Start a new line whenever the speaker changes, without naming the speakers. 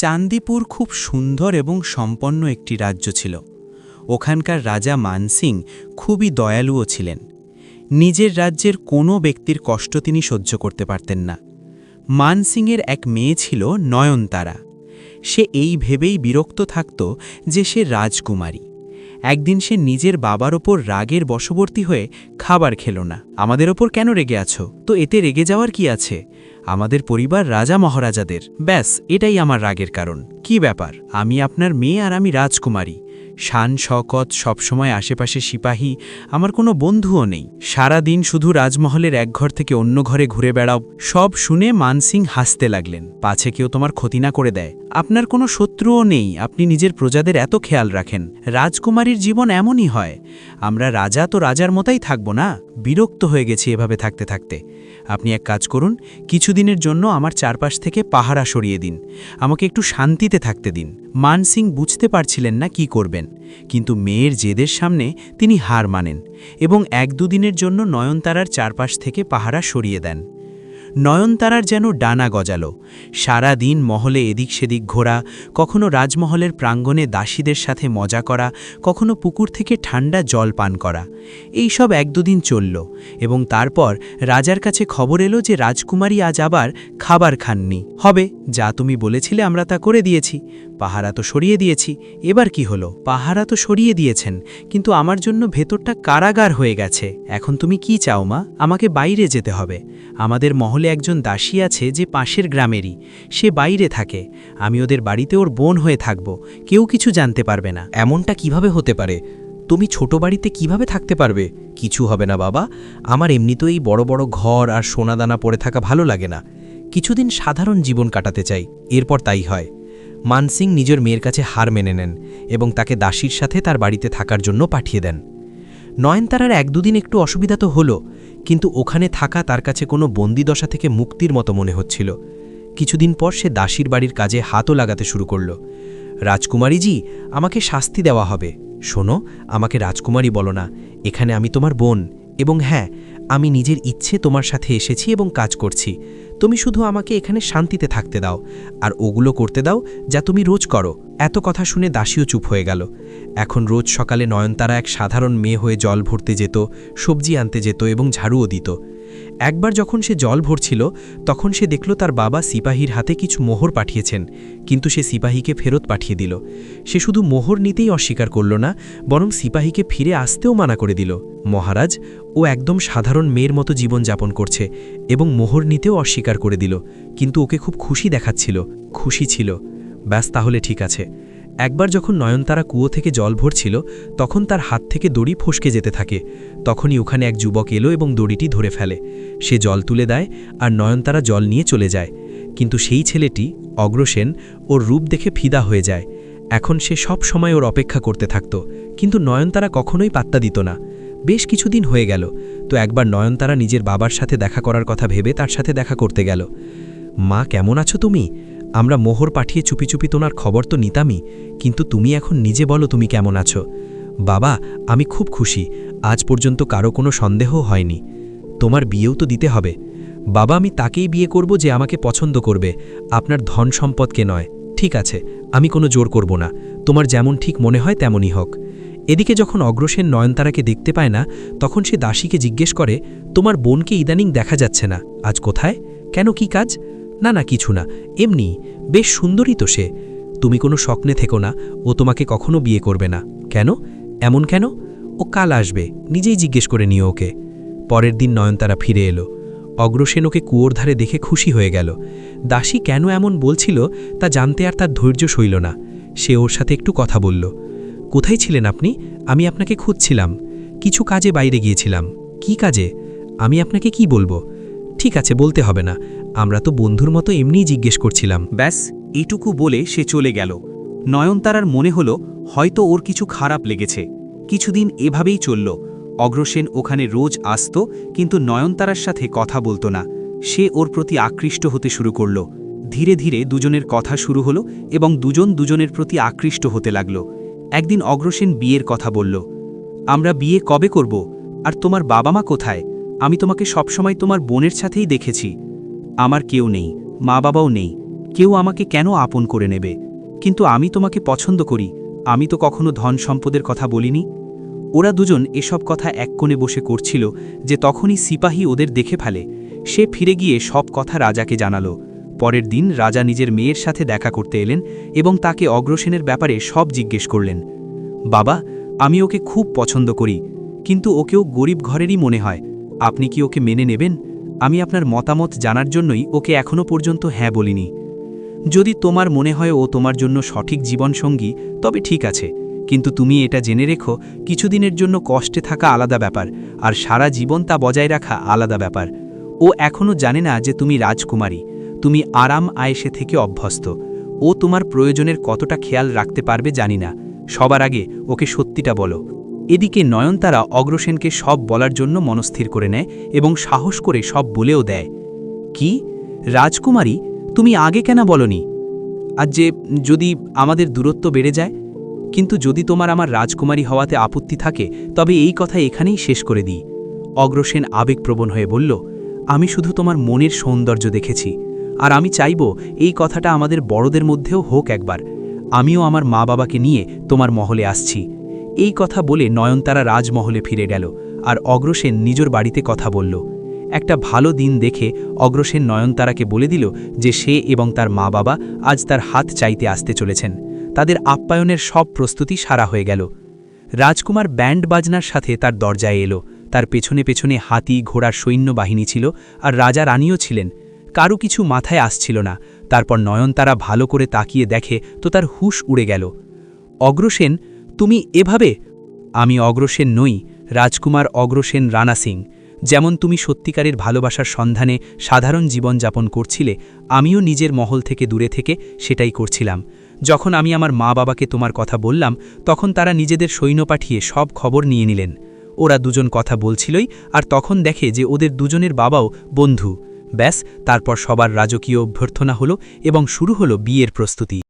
চান্দিপুর খুব সুন্দর এবং সম্পন্ন একটি রাজ্য ছিল। ওখানকার রাজা মানসিং খুবই দয়ালুও ছিলেন। নিজের রাজ্যের কোনো ব্যক্তির কষ্ট তিনি সহ্য করতে পারতেন না। মানসিংয়ের এক মেয়ে ছিল নয়নতারা। সে এই ভেবেই বিরক্ত থাকত যে সে রাজকুমারী। একদিন সে নিজের বাবার ওপর রাগের বশবর্তী হয়ে খাবার খেল না। আমাদের ওপর কেন রেগে আছো? তো এতে রেগে যাওয়ার কি আছে? আমাদের পরিবার রাজা মহারাজাদের। ব্যাস, এটাই আমার রাগের কারণ। কি ব্যাপার? আমি আপনার মেয়ে আর আমি রাজকুমারী। শান শকত সবসময় আশেপাশে সিপাহী, আমার কোনো বন্ধুও নেই। সারা দিন শুধু রাজমহলের এক ঘর থেকে অন্য ঘরে ঘুরে বেড়াও, সব শুনে মানসিং হাসতে লাগলেন। পাছে কেউ তোমার ক্ষতি না করে দেয়। আপনার কোনো শত্রুও নেই, আপনি নিজের প্রজাদের এত খেয়াল রাখেন। রাজকুমারীর জীবন এমনই হয়। আমরা রাজা তো রাজার মতাই থাকব না? বিরক্ত হয়ে গেছি এভাবে থাকতে থাকতে। আপনি এক কাজ করুন, কিছুদিনের জন্য আমার চারপাশ থেকে পাহারা সরিয়ে দিন। আমাকে একটু শান্তিতে থাকতে দিন। মান সিং বুঝতে পারছিলেন না কি করবেন, কিন্তু মেয়ের জেদের সামনে তিনি হার মানেন এবং এক দুদিনের জন্য নয়নতারার চারপাশ থেকে পাহারা সরিয়ে দেন। নয়নতারার যেন ডানা গজালো সারা দিন মহলে এদিক সেদিক ঘোরা, কখনো রাজমহলের প্রাঙ্গণে দাসীদের সাথে মজা করা, কখনো পুকুর থেকে ঠান্ডা জল পান করা, এই সব এক দুদিন চলল এবং তারপর রাজার কাছে খবর এলো যে রাজকুমারী আজ আবার খাবার খাননি। হবে, যা তুমি বলেছিলে আমরা তা করে দিয়েছি পাহারা তো সরিয়ে দিয়েছি। এবার কি হলো? পাহারা তো সরিয়ে দিয়েছেন, কিন্তু আমার জন্য ভেতরটা কারাগার হয়ে গেছে। এখন তুমি কি চাও মা? আমাকে বাইরে যেতে হবে। আমাদের মহলে একজন দাসী আছে যে পাশের গ্রামেরই। সে বাইরে থাকে। আমি ওদের বাড়িতে ওর বোন হয়ে থাকব। কেউ কিছু জানতে পারবে না।
এমনটা কীভাবে হতে পারে? তুমি ছোট বাড়িতে কীভাবে থাকতে পারবে? কিছু হবে না বাবা। আমার এমনিতেই বড় বড় ঘর আর সোনাদানা পড়ে থাকা ভালো লাগে না। কিছুদিন সাধারণ জীবন কাটাতে চাই। এরপর তাই হয়। মানসিং নিজের মেয়ের কাছে হার মেনে নেন এবং তাকে দাসীর সাথে তার বাড়িতে থাকার জন্য পাঠিয়ে দেন। নয়নতারার এক দুদিন একটু অসুবিধা তো হলো, কিন্তু ওখানে থাকা তার কাছে কোনো বন্দিদশা থেকে মুক্তির মতো মনে হচ্ছিল। কিছুদিন পর সে দাসীর বাড়ির কাজে হাতও লাগাতে শুরু করল। রাজকুমারীজি, আমাকে শাস্তি দেওয়া হবে। শোনো, আমাকে রাজকুমারী বলো না, এখানে আমি তোমার বোন এবং হ্যাঁ আমি নিজের ইচ্ছে তোমার সাথে এসেছি এবং কাজ করছি। তুমি শুধু আমাকে এখানে শান্তিতে থাকতে দাও, আর ওগুলো করতে দাও যা তুমি রোজ করো। এত কথা শুনে দাসীও চুপ হয়ে গেল। এখন রোজ সকালে নয়নতারা এক সাধারণ মেয়ে হয়ে জল ভরতে যেত, সবজি আনতে যেত এবং ঝাড়ুও দিত। একবার যখন সে জল ভরছিল, তখন সে দেখল তার বাবা সিপাহীর হাতে কিছু মোহর পাঠিয়েছেন, কিন্তু সে সিপাহীকে ফেরত পাঠিয়ে দিল। সে শুধু মোহর নিতেই অস্বীকার করল না, বরং সিপাহীকে ফিরে আসতেও মানা করে দিল। মহারাজ, ও একদম সাধারণ মেয়ের মতো জীবন যাপন করছে এবং মোহর নিতেও অস্বীকার করে দিল, কিন্তু ওকে খুব খুশি দেখাচ্ছিল, খুশি ছিল। ব্যাস, তাহলে ঠিক আছে। একবার যখন নয়নতারা কুয়ো থেকে জল ভরছিল, তখন তার হাত থেকে দড়ি ফসকে যেতে থাকে। তখনই ওখানে এক যুবক এলো এবং দড়িটি ধরে ফেলে। সে জল তুলে দেয় আর নয়নতারা জল নিয়ে চলে যায়। কিন্তু সেই ছেলেটি, অগ্রসেন, ওর রূপ দেখে ফিদা হয়ে যায়। এখন সে সব সময় ওর অপেক্ষা করতে থাকত। কিন্তু নয়নতারা কখনোই পাত্তা দিত না। বেশ কিছুদিন হয়ে গেল। তো একবার নয়নতারা নিজের বাবার সাথে দেখা করার কথা ভেবে তার সাথে দেখা করতে গেল। মা, কেমন আছো তুমি? আমরা মোহর পাঠিয়ে চুপি চুপি তোমার খবর তো নিতামই। কিন্তু তুমি এখন নিজে বলো তুমি কেমন আছো। বাবা, আমি খুব খুশি। আজ পর্যন্ত কারও কোনো সন্দেহ হয়নি। তোমার বিয়েও তো দিতে হবে। বাবা, আমি তাকেই বিয়ে করব যে আমাকে পছন্দ করবে। আপনার ধন সম্পদকে নয়। ঠিক আছে, আমি কোনো জোর করব না। তোমার যেমন ঠিক মনে হয় তেমনই হোক। এদিকে যখন অগ্রসেন নয়নতারাকে দেখতে পায় না, তখন সে দাসীকে জিজ্ঞেস করে, তোমার বোনকে ইদানিং দেখা যাচ্ছে না। আজ কোথায়? কেন কি কাজ? না না, কিছু না। এমনি, বেশ সুন্দরী তো সে। তুমি কোনো স্বপ্নে থেকো না। ও তোমাকে কখনো বিয়ে করবে না। কেন? এমন কেন? ও কাল আসবে, নিজেই জিজ্ঞেস করে নিও ওকে। পরের দিন নয়নতারা ফিরে এলো। অগ্রসেন ওকে কুয়োর ধারে দেখে খুশি হয়ে গেল। দাসী কেন এমন বলছিল তা জানতে আর তার ধৈর্য সইল না। সে ওর সাথে একটু কথা বলল, কোথায় ছিলেন আপনি? আমি আপনাকে খুঁজছিলাম। কিছু কাজে বাইরে গিয়েছিলাম। কি কাজে? আমি আপনাকে কি বলব? ঠিক আছে, বলতে হবে না। আমরা তো বন্ধুর মতো এমনিই জিজ্ঞেস করছিলাম।
ব্যাস, এইটুকু বলে সে চলে গেল। নয়নতারার মনে হলো হয়তো ওর কিছু খারাপ লেগেছে। কিছুদিন এভাবেই চলল। অগ্রসেন ওখানে রোজ আসত, কিন্তু নয়নতারার সাথে কথা বলতো না। সে ওর প্রতি আকৃষ্ট হতে শুরু করল। ধীরে ধীরে দুজনের কথা শুরু হলো এবং দুজন দুজনের প্রতি আকৃষ্ট হতে লাগল। একদিন অগ্রসেন বিয়ের কথা বলল। আমরা বিয়ে কবে করব? আর তোমার বাবা মা কোথায়? আমি তোমাকে সবসময় তোমার বোনের সাথেই দেখেছি। আমার কেউ নেই মা বাবাও নেই। কেউ আমাকে কেন আপন করে নেবে? কিন্তু আমি তোমাকে পছন্দ করি। আমি তো কখনো ধন সম্পদের কথা বলিনি। ওরা দুজন এসব কথা এক কোণে বসে করছিল যে তখনই সিপাহী ওদের দেখে ফেলে। সে ফিরে গিয়ে সব কথা রাজাকে জানালো। পরের দিন রাজা নিজের মেয়ের সাথে দেখা করতে এলেন এবং তাকে অগ্রসেনের ব্যাপারে সব জিজ্ঞেস করলেন। বাবা, আমি ওকে খুব পছন্দ করি, কিন্তু ওকেও গরিব ঘরেরই মনে হয়। আপনি কি ওকে মেনে নেবেন? আমি আপনার মতামত জানার জন্যই ওকে এখনও পর্যন্ত হ্যাঁ বলিনি। যদি তোমার মনে হয় ও তোমার জন্য সঠিক জীবনসঙ্গী, তবে ঠিক আছে। কিন্তু তুমি এটা জেনে রেখো, কিছুদিনের জন্য কষ্টে থাকা আলাদা ব্যাপার, আর সারা জীবন তা বজায় রাখা আলাদা ব্যাপার। ও এখনও জানে না যে তুমি রাজকুমারী, তুমি আরাম আয়েসে থেকে অভ্যস্ত। ও তোমার প্রয়োজনের কতটা খেয়াল রাখতে পারবে জানি না। সবার আগে ওকে সত্যিটা বলো। এদিকে নয়নতারা অগ্রসেনকে সব বলার জন্য মনস্থির করে নেয় এবং সাহস করে সব বলেও দেয়। কি? রাজকুমারী? তুমি আগে কেন বলনি? আর যে যদি আমাদের দূরত্ব বেড়ে যায়? কিন্তু যদি তোমার আমার রাজকুমারী হওয়াতে আপত্তি থাকে, তবে এই কথা এখানেই শেষ করে দিই। অগ্রসেন আবেগপ্রবণ হয়ে বলল, আমি শুধু তোমার মনের সৌন্দর্য দেখেছি, আর আমি চাইব এই কথাটা আমাদের বড়দের মধ্যেও হোক একবার। আমিও আমার মা বাবাকে নিয়ে তোমার মহলে আসছি। এই কথা বলে নয়নতারা রাজমহলে ফিরে গেল, আর অগ্রসেন নিজের বাড়িতে কথা বলল। একটা ভালো দিন দেখে অগ্রসেন নয়নতারাকে বলে দিল যে সে এবং তার মা বাবা আজ তার হাত চাইতে আসতে চলেছেন। তাদের আপ্যায়নের সব প্রস্তুতি সারা হয়ে গেল। রাজকুমার ব্যান্ড বাজনার সাথে তার দরজায় এলো। তার পেছনে পেছনে হাতি, ঘোড়ার সৈন্যবাহিনী ছিল আর রাজা রানীও ছিলেন। কারও কিছু মাথায় আসছিল না। তারপর নয়নতারা ভালো করে তাকিয়ে দেখে তো তার হুশ উড়ে গেল। অগ্রসেন, তুমি এভাবে? আমি অগ্রসেন নই, রাজকুমার অগ্রসেন রানা সিং। যেমন তুমি সত্যিকারের ভালোবাসার সন্ধানে সাধারণ জীবনযাপন করছিলে, আমিও নিজের মহল থেকে দূরে থেকে সেটাই করছিলাম। যখন আমি আমার মা বাবাকে তোমার কথা বললাম, তখন তারা নিজেদের সৈন্য পাঠিয়ে সব খবর নিয়ে নিলেন। ওরা দুজন কথা বলছিলই, আর তখন দেখে যে ওদের দুজনের বাবাও বন্ধু। ব্যাস, তারপর সবার রাজকীয় অভ্যর্থনা হলো এবং শুরু হলো বিয়ের প্রস্তুতি।